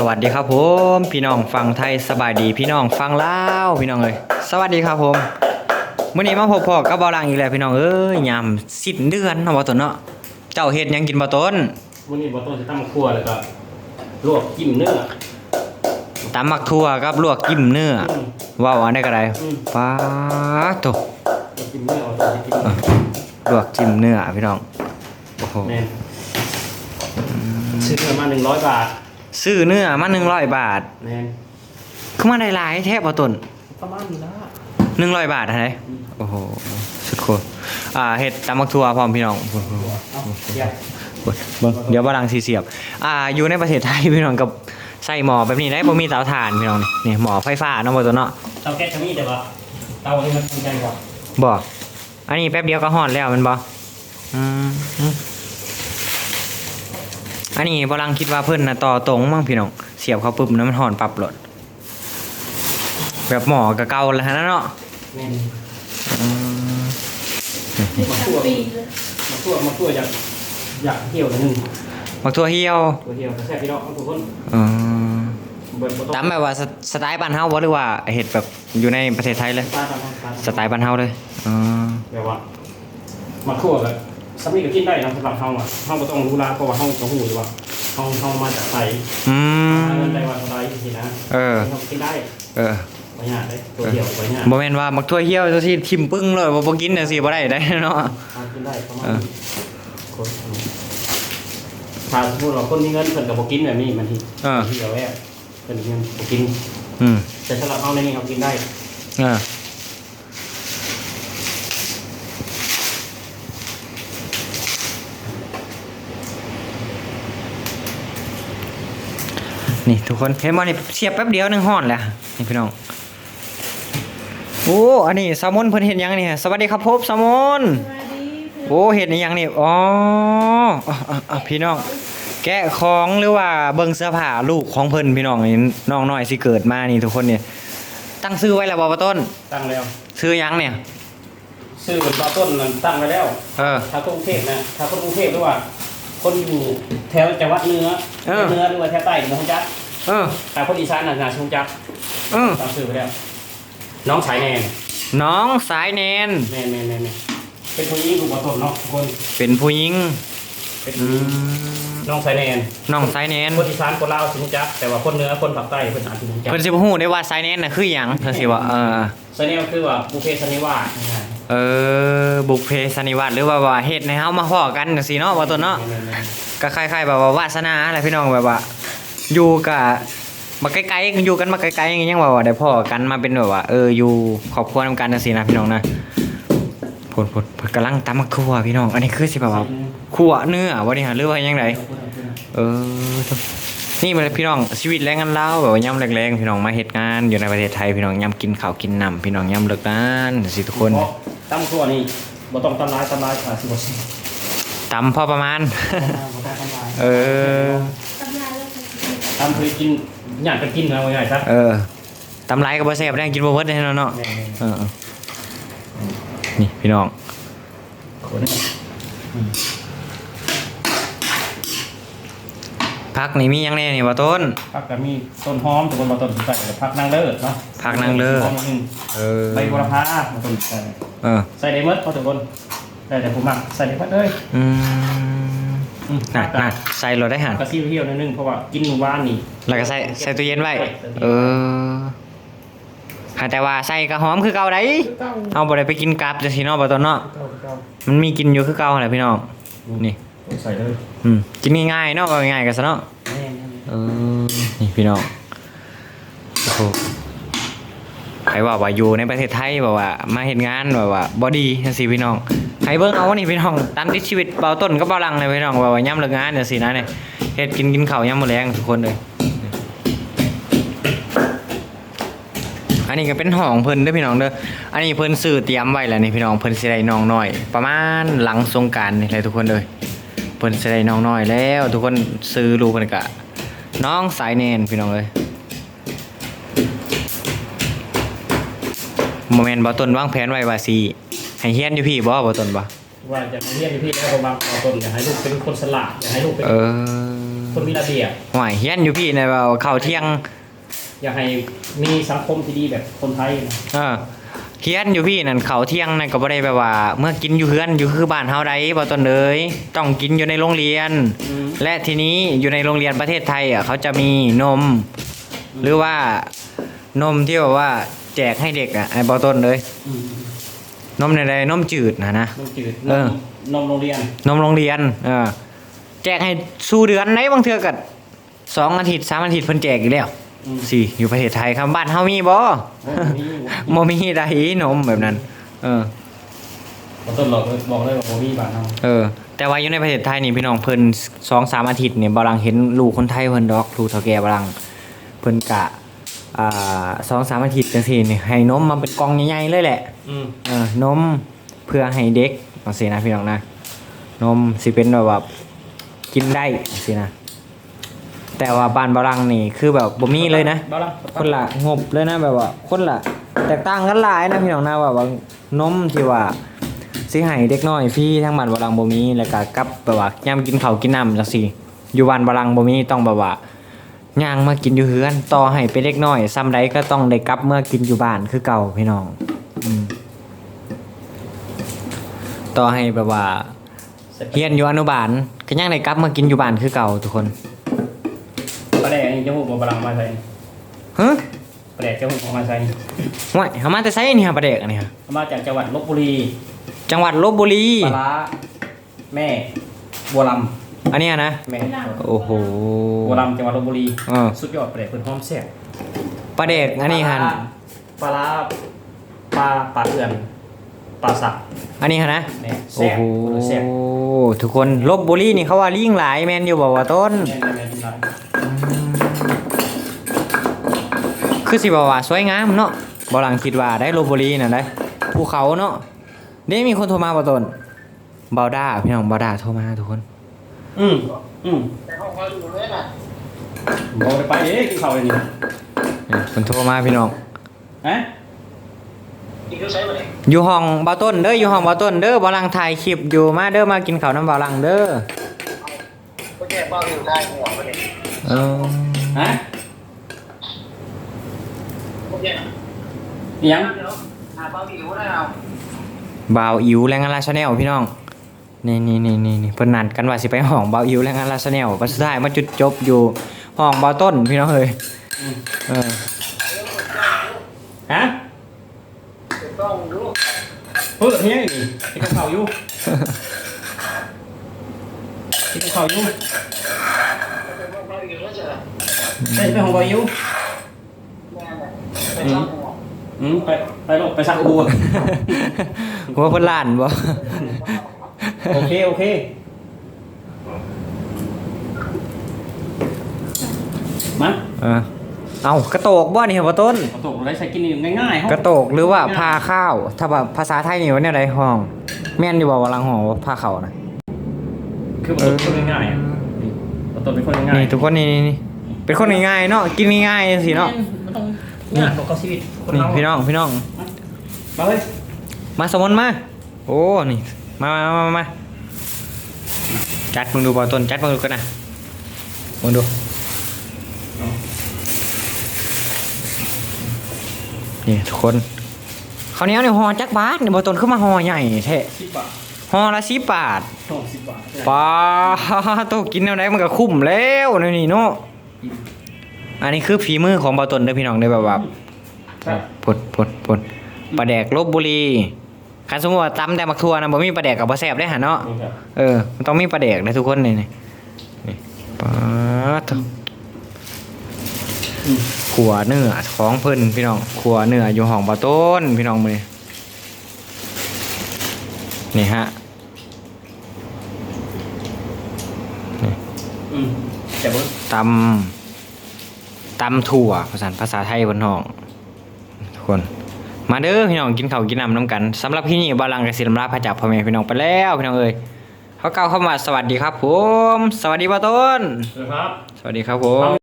สวัสดีครับผม พี่น้องฟังไทยสบายดีพี่น้องฟังลาวพี่น้องเอ้ยสวัสดีครับผมมื้อนี้มาพบพ่อกับบ่าวหลังอีกแล้วพี่น้องเอ้ยยามสิ้นเดือนเนาะบ่ต้นเนาะเจ้าเฮ็ดหยังกินบ่ต้นวันนี้บอต้นจะตั้งครัวแล้วก็ลวกจิ้มเนื้อตำมักทั่วกับลวกจิ้มเนื้ออืมว้าวอันได้ก็ได้อืมฟ้าโตลวกจิ้มเนื้อเอาตัวจะกินลวกจิ้มเนื้อพี่น้องโอ้โหแมนซื้อเนื้อมาหนึ่งร้อยบาท ซื้อเนื้อมา100บาทแมนคือมาได้หลายแท้บ่ต้นประมาณนี้ละหนึ่งร้อยบาทเท่าไหร่โอ้โหสุดโคตรอ่าเห็ดตำมักทัวพร้อมพี่น้องเอาเดี๋ยวเบิ่งเดี๋ยวบาลังสีเสียบ อ่า อยู่ในประเทศไทยพี่น้องกับใส่หม้อแบบนี้ได้บ่มีเตาถ่านพี่น้องนี่นี่หม้อไฟฟ้าเนาะบ่ตัวเนาะเตาแก๊สจะมีแต่ว่าเตาที่มันทำใจกว่าบ่อันนี้แป๊บเดียวก็ฮ้อนแล้วแมันบ่อืม อืมอันนี้บาลังคิดว่าเพิ่นน่ะต่อตรงมั้งพี่น้องเสียบเข้าปุ๊บแล้วมันฮ้อนปรับโหลดแบบหม้อก็เก่าแล้วนะเนาะแมนอืมมาคั่วมาคั่วมาคั่วอยากอยากเที่ยวนิดนึงมักทั่วเหี่ยวตัวเที่ยวกระแทกพี่น้องเอาทุกคนอืมเบิดบ่ต้องตามแบบว่าสสไตล์บ้านเฮาบ่หรือว่าเฮ็ดแบบอยู่ในประเทศไทยเลยตาตามตามสไตล์บ้านเฮาเลยอ๋อแบบว่ามาคั่วแบบ สามีก็กินได้นะสำหรับเฮาอะเฮาบ่ต้องรู้ลาเพราะว่าเฮาจะฮู้อยู่ว่าเฮาเฮามาจากไสอืหาเงินมได้วันเท่าใดสินะเออ เฮากินได้เออบ่ยากได้ตัวเดียวบ่ยากบ่แม่นว่ามักทั่วเหี่ยวจังซี่ทิ่มปึ้งเลยบ่บ่กินจังซี่บ่ได้ได้เนาะทานกินได้ประมาณเออนี้คนถ้าสมมุติว่าคนมีเงินเพิ่นก็บ่กินแบบนี้มันที่เออที่เอาไว้เพิ่นมีเงินบ่กิน อืมแต่สำหรับเฮาในนี้เฮากินได้ เออ นี่ทุกคนเห็นบ่นี่เสียบแป๊บเดียวหนึงฮ้อนแล้วนี่พี่น้องโอ้อันนี้แซลมอนเพิ่นเฮ็ดหยังนี่สวัสดีครับผมแซลมอนโอ้เห็ดนี่ยังนี่อ๋ออะอะอะพี่น้อง แกะของหรือว่าเบิ่งเสื้อผ้าลูกของเพิ่นพี่น้องนี่น้องน้อยสิเกิดมานี่ทุกคนเนี่ยตั้งซื้อไว้แล้วบ่ว่าต้น ตั้งแล้วซื้อหยังเนี่ยซื้อเป็นปลาต้นนั้นตั้งไว้แล้วเออถ้าคนกรุงเทพนะถ้าคนกรุงเทพหรือว่า คนอยู่แถวจังหวัดเหนือเออเหนือหรือว่าแถวใต้หมู่ฮู้จัก เออแต่คนอีสานน่ะน่าฮู้จักเออตั้งซื้อไปแล้วน้องสายแนนน้องสายแนนแม่นแม่นแม่นแม่นเป็นผู้หญิงลูกปลาต้นเนาะทุกคนเป็นผู้หญิงเป็นอืผู้หญิงมน้องสายแนนน้องสายแนนคนอีสานคนลาวสิรู้จักแต่ว่าคนเหนือคนภาคใต้เพิ่นอาจสิรู้จักเพิ่นสิบ่ฮู้ได้ว่าสายแนนน่ะคือหยังเพิ่นสิว่าเออสายแนนคือว่าบุพเพสันนิวาสง่ายเออบุพเพสันนิวาสหรือว่าว่าเฮ็ดให้เฮามาพ้อกันจังซี่เนาะว่าต้นเนาะแม่นแม่นก็คล้ายๆแบบว่าวาสนาอะไรพี่น้องแบบว่า อยู่กับมาไกลๆอยู่กันมาไกลๆอย่างเงี้ยว่าว่าได้พ่อกันมาเป็นแบบว่าเอออยู่ครอบครัวนำกันจังซี่นะพี่น้องนะพดพดพดกำลังตำมักทั่วพี่น้อง อันนี้คือสิแบบว่าคั่วเนื้อบ่นี่ฮะหรือว่ายังไงเออนี่มันพี่น้องชีวิตแรงงานลาวแบบว่ายามแรงๆพี่น้องมาเฮ็ดงานอยู่ในประเทศไทยพี่น้องยามกินข้าวกินน้ำพี่น้องยามเลิกงานจังซี่ทุกคนเพราะตำครัวนี่บ่ต้องทำลายทำลายขาดสิบ่สิตำพอประมาณบ่ต้องทำลายเออ ตำเคยกินอยากจะกินนะว่าง่ายครับเออตำไรก็บ่แซ่บได้กินบ่เบิดได้เนาะเนาะแม่นเออเออนี่พี่น้องๆคนนี้พักนี่มีหยังแน่นี่บ่ต้น ผักก็มีต้นหอมตัวบนบ่ต้นใส่แล้วผักนางเลิศเนาะผักนางเลิศหอมหนึ่งเออใบโหระพาบ่ต้นใส่เออใส่ได้หมดพอทุกคนได้แต่ผมมักใส่ได้หมดเลย อืม อืมน่ะน่ะใส่รถได้หันกระซิบเที่ยวนิดนึงเพราะว่ากินหมู่บ้านนี่แล้วก็ใส่ใส่ตู้เย็นไว้ เออหาแต่ว่าใส่ก็หอมคือเก่าได้เก้าเอาบ่ได้ไปกินกลับจังซี่เนาะบ่ต้นเนาะเก้าเก้ามันมีกินอยู่คือเก่าแหละพี่น้อง นี่ ใส่เลยอืมกินง่ายๆเนาะว่าง่ายๆกันซะเนาะ แม่นเออ นี่พี่น้องโอ้โหใครว่าว่าอยู่ในประเทศไทยแบบว่า มาเห็นงานแบบว่าบอดี้จังซี่พี่น้อง ใครเบิ่งเอานี่พี่น้องตามติดชีวิตเบาต้นก็เบาหลังเลยพี่น้องว่าย่ำเลิกงานจังซี่นะเนี่ยเฮ็ดกินกินข้าวย่ำมื้อแลงทุกคนเลยอันนี้ก็เป็นห้องเพิ่นเด้อพี่น้องเด้อ อันนี้เพิ่นซื้อเตรียมไว้แล้วนี่พี่น้องเพิ่นสิได้น้องน้อย ประมาณหลังสงกรานต์นี่แหละทุกคนเลยเพิ่นสิได้น้องน้อยแล้ว ทุกคนซื้อรู้เพิ่นก็น้องสายเนนพี่น้องเอ้ยโมเมนต์บ่ต้นวางแผนไว้ว่าสิ ให้เฮียนอยู่พี่บ่บ่ต้นบ่ว่าจะมาเรียนพี่แล้วผมบางเอาต้นอยากให้ลูกเป็นคนสลาดอยากให้ลูกเป็นเออคคนมีระเบียบห่วยเฮียนอยู่พี่ในว่าข้าวเที่ยงอยากให้มีสังคมที่ดีแบบคนไทยนะเออเฮียนอยู่พี่นั่นข้าวเที่ยงนั่นก็บ่ได้แบบว่า เมื่อกินอยู่เฮือนอยู่คือบ้านเฮาใดบ่ต้นเอ้ยต้องกินอยู่ในโรงเรียนอืมและทีนี้อยู่ในโรงเรียนประเทศไทยอะเขาจะมีนม หรือว่านมที่แบบว่าแจกให้เด็กอะไอ้บอต้นเลยอืม นมในใดนมจืดนะนะ นมจืดเออนมโรงเรียน นมโรงเรียน เออ แจกให้สู้เดือนไหนบางเทื่อกัสองอาทิตย์สามอาทิตย์เพิ่นแจกอีกแล้วอืม สี่อยู่ประเทศไทยครับบ้านเฮามีบ่ โอ้มีบ่มีใดนมแบบนั้น เออบ่ต้นบอกเลยบอกเลยว่าบ่มีบ้านเฮาเออ แต่ว่าอยู่ในประเทศไทยนี่พี่น้องเพิ่นสองสามอาทิตย์เนี่ยบาลังเห็นลูกคนไทยเพิ่นดอกลูกเฒ่าแก่บาลังเพิ่นกะ อ่าสองสามอาทิตย์จังซี่นี่ให้นมมาเป็นกล่องใหญ่ๆเลยแหละอืมเออนมเพื่อให้เด็กจังซี่นะพี่น้องนะ นมสิเป็นแบบว่ากินได้จังซี่นะ แต่ว่าบ้านบาลังนี่คือแบบบ่มีเลยนะ บ้าล่ะคนละงบเลยนะแบบว่าคนละแตกต่างกันหลายนะพี่น้องนะแบบว่านมที่ว่าสิให้เด็กน้อยฟรีทั้งบ้านบาลังบ่มีแล้วก็กับแบบว่ายามกินข้าวกินน้ำจังซี่อยู่บ้านบาลังบ่มีต้องแบบว่า ย่างมากินอยู่เฮือน ต่อให้เป็นเด็กน้อยซ้ำใดก็ต้องได้กลับเมื่อกินอยู่บ้านคือเก่าพี่น้องอืมต่อให้แบบว่าเฮียนอยู่อนุบาลก็ยังได้กลับมากินอยู่บ้านคือเก่าทุกคนประแดกนี่จะฮู้บ่บาลังมาใส่ฮะประแดกจะฮู้บ่มาใส่ห่วยเขามาแต่ไสนี่ฮะประเด็กอันนี้ฮะมาจากจังหวัดลบบุรี จังหวัดลบบุรีปลาร้าแม่บัวล อันเนี้ยนะำแม่โอ้โหบัวลำจังหวัดลบบุรี เออสุดยอดประแดกเพิ่นหอมแซ่บประเด็กอันนี้ฮันปลาร้าปลาปลาเถื่อนปลาสักอันนี้ฮะนะ แม่โอ้แซ่บโหแซ่บทุกคนลบบุรีนี่เขาว่าลิงหลายแมนอยู่บอกว่าต้น แม่แม่แม่ที่ร้านคือสิบอกว่าสวยงามเนาะบอลังคิดว่าได้ลบบุรีน่ะได้ภูเขาเนาะเด้มีคนโทรมาบ่ต้นเบาด้าพี่น้องเบาด้าโทรมาทุกคน อืมอืมแต่ห้องเขาอยู่เลยน่ะบอกไปไปเอ๊ะกินข้าวเลยนี่นี่คนโทรมาพี่น้องฮะอีกก็ใช้มาเลยอยู่ห้องเบาต้นเด้ออยู่ห้องเบาต้นเด้อบอลังถ่ายคลิปอยู่มาเด้อมากินข้าวน้ำเบาลังเด้อก็แค่เป้าอยู่ได้หัวมาเลยเออฮะโอเคอิหยังเดี๋ยวหาเป้าอยู่ได้เอา บ่าวอิ๋วแรงงานลาชาแนลพี่น้อง นี่นี่นี่นี่นี่เพิ่นนัดกันว่าสิไปห้องบ่าวอิ๋วแรงงานลาชาแนลวันสุดท้ายมาจุดจบอยู่ห้องบ่าวต้นพี่น้องเอ้ยอืมเออฮะเดี๋ยวต้องดูเฮ้ยเฮียนี่กินข้าวอยู่กินข้าวอยู่เป็นพวกเป้าอยู่แล้วเจอได้ไปห้องบ่อยู่แม่เนี่ยเป็นช่องหัวอืมไปไปลูกไปซักบัวหัวเพิ่นล้านบ่ โอเค โอเค มาเออเอากระโตกบ่นี่บ่าวต้นขอตกได้ใช้กินนี่ง่ายๆกระโตกหรือว่าพาข้าว ถ้าแบบภาษาไทยนี่ว่าแนวใดห้อง แม่นอยู่บ่ว่าลังห้องว่าพาข้าวนะคือมันเป็นคนง่ายๆอะขอตกเป็นคนง่ายนี่ทุกคนนี่นี่นี่เป็นคนง่ายๆเนาะกินง่ายๆจังซี่เนาะมันต้องง่ายต่อชีวิตคนนี่เราพี่น้องพี่น้อง มาเลย มาสมนมา โอ้ นี่ มามามามามาจัดมึงดูบอลต้นจัดมึงดูกันนะมึงดูนี่ทุกคนเขาวเหนี้ยวเนี่ยห่อจักบาทเนี่ยบอลต้นขึ้นมาห่อใหญ่แท้สิบบาทห่อละสิบบาทสองสิบบาทป้าโตกินแนวไหนมันก็คุ้มแล้วนี่นี่เนาะอันนี้คือฝีมือของบอลต้นเด้อพี่น้องเด้อแบบว่าครับปดปดปดปลาแดกลบบุรี คันสมมติว่าตำแต่มักทัวนะบ่มีปลาแดกกับบ่แซ่บได้หั่นเนาะนี่ครับเออมันต้องมีปลาแดกนะทุกคนนี่นี่นี่ปาดขัวเนื้อของเพิ่นพี่น้องขัวเนื้ออยู่ห้องบ่ต้นพี่น้องมื้อนี้นี่ฮะอืมแต่ว่าตำตำถั่วภาษาภาษาไทยบนห้อง ทุกคน มาเด้อพี่น้องกินข้าวกินน้ำน้ำกันสำหรับที่นี่บาลังกสิลำลาพระจากพ่อแม่พี่น้องไปแล้วพี่น้องเอ้ยเขาเก้าวเข้ามาสวัสดีครับผม สวัสดีป้าต้นครับ สวัสดีครับผม